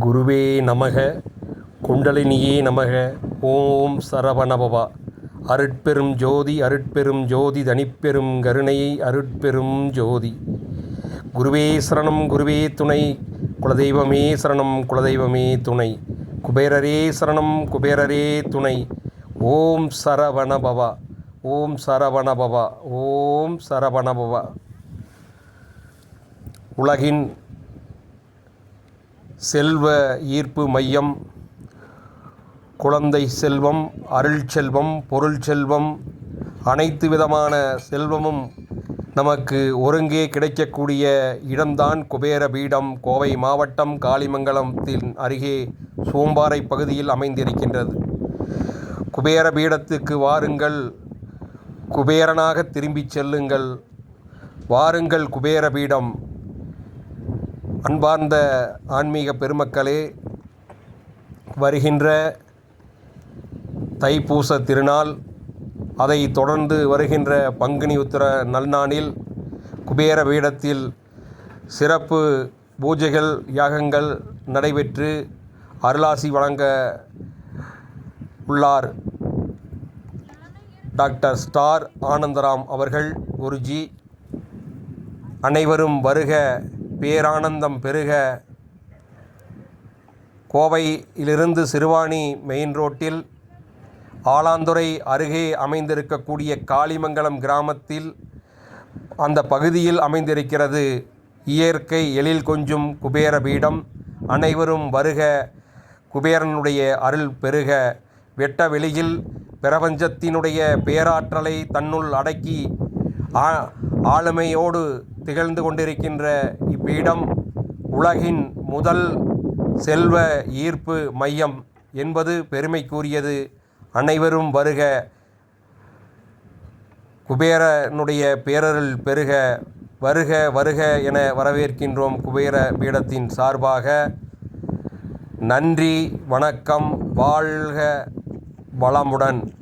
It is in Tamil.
குருவே நமக குண்டலினியே நமக ஓம் சரவணபவா. அருட்பெரும் ஜோதி அருட்பெரும் ஜோதி தனிப்பெரும் கருணையை அருட்பெரும் ஜோதி. குருவே சரணம் குருவே துணை. குலதெய்வமே சரணம் குலதெய்வமே துணை. குபேரரே சரணம் குபேரரே துணை. ஓம் சரவணபவா ஓம் சரவணபவா ஓம் சரவணபவா. உலகின் செல்வ ஈர்ப்பு மையம் குழந்தை செல்வம் அருள் செல்வம் பொருள் செல்வம் அனைத்து விதமான செல்வமும் நமக்கு ஒருங்கே கிடைக்கக்கூடிய இடம்தான் குபேர பீடம். கோவை மாவட்டம் காளிமங்கலத்தின் அருகே சோம்பாறை பகுதியில் அமைந்திருக்கின்றது. குபேர பீடத்துக்கு வாருங்கள் குபேரனாக திரும்பிச் செல்லுங்கள். வாருங்கள் குபேர பீடம். அன்பார்ந்த ஆன்மீக பெருமக்களே வருகின்ற தைப்பூச திருநாள் அதை தொடர்ந்து வருகின்ற பங்குனி உத்திர நல்நாளில் குபேர பீடத்தில் சிறப்பு பூஜைகள் யாகங்கள் நடைபெற்று அருளாசி வழங்க உள்ளார். டாக்டர் ஸ்டார் ஆனந்தராம் அவர்கள் குருஜி அனைவரும் வருக பேரானந்தம் பெருக. கோவையிலிருந்து சிறுவாணி மெயின் ரோட்டில் ஆலாந்துறை அருகே அமைந்திருக்கக்கூடிய காளிமங்கலம் கிராமத்தில் அந்த பகுதியில் அமைந்திருக்கிறது இயற்கை எழில் கொஞ்சும் குபேர பீடம். அனைவரும் வருக குபேரனுடைய அருள் பெருக. வெட்ட வெளியில் பிரபஞ்சத்தினுடைய பேராற்றலை தன்னுள் அடக்கி ஆளுமையோடு திகழ்ந்து கொண்டிருக்கின்ற இப்பீடம் உலகின் முதல் செல்வ ஈர்ப்பு மையம் என்பது பெருமைக்குரியது. அனைவரும் வருக. குபேரனுடைய பேரருள் பெருக. வருக வருக என வரவேற்கின்றோம் குபேர பீடத்தின் சார்பாக. நன்றி வணக்கம் வாழ்க வளமுடன்.